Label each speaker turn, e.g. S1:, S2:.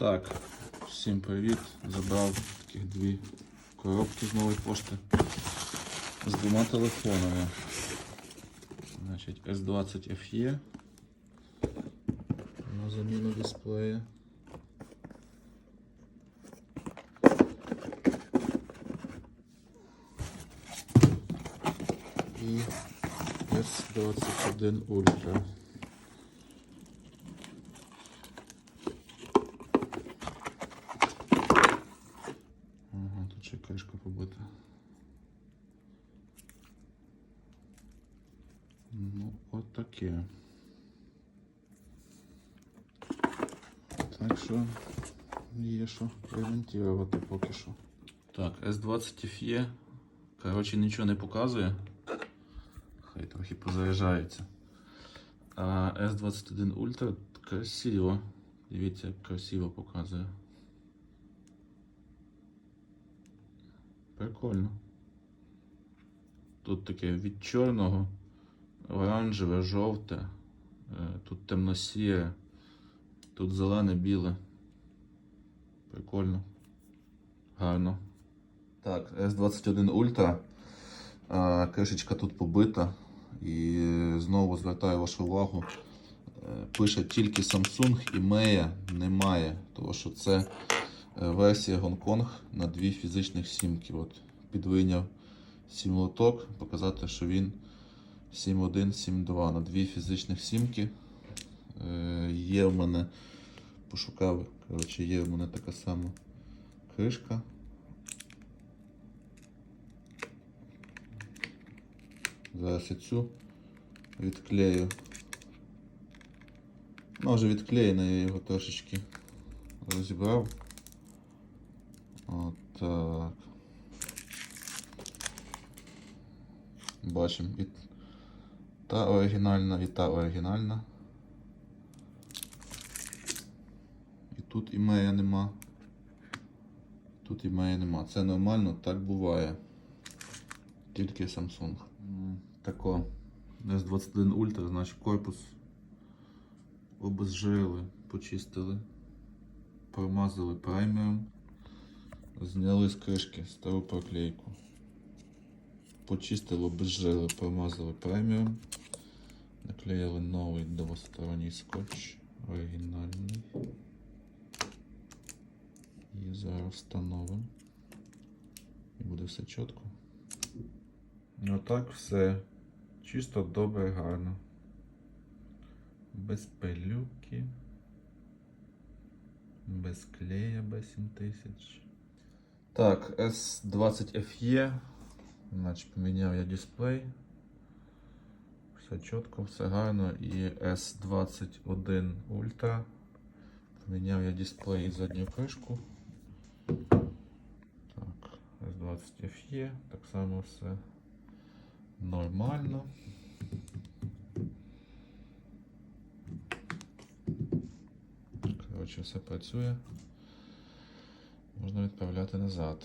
S1: Так, всім привіт. Забрав таких дві коробки з нової пошти з двома телефонами. Значить, S20 FE на заміну дисплея. І S21 Ultra. Ага, тут ще кришка побита. Ну, от таке. Так що є що ремонтувати поки що. Так, S20 FE. Коротше, нічого не показує. Хай трохи позаряджається. А S21 Ultra красиво. Дивіться, як красиво показує. Прикольно. Тут таке від чорного, оранжеве, жовте, е, тут темно-сіре, тут зелене, біле. Прикольно. Гарно. Так, S21 Ultra. А, Кришечка тут побита. І знову звертаю вашу увагу. е, Пише тільки Samsung і Meia немає, тому що це е, версія Гонконг на дві фізичних сімки. От підвиняв сім-лоток, показати, що він 7.1, 7.2 на дві фізичних сімки. Е, Є в мене, пошукав, коротше, є в мене така сама кришка. Зараз я цю відклею. Ну, вже відклеєно, я його трошечки розібрав. От так. Бачимо і та оригінальна, і та оригінальна. І тут імея нема. Тут імея нема. Це нормально, так буває. Тільки Samsung. Тако. S21 Ultra, значить корпус обезжирили, почистили, промазали праймером, зняли з кришки стару проклейку. Почистили, обезжирили, промазали праймером, наклеїли новий двосторонній скотч, оригінальний. І зараз встановимо. І буде все чітко. Отак все. Чисто добре, гарно. Без пилюки. Без клея B7000. Так, S20 FE. Значить, поміняв я дисплей. Все чітко, все гарно. І S21 Ultra. Поміняв я дисплей і задню кришку. Так, S20 FE. Так само все нормально. Коротше, все працює. Можна відправляти назад.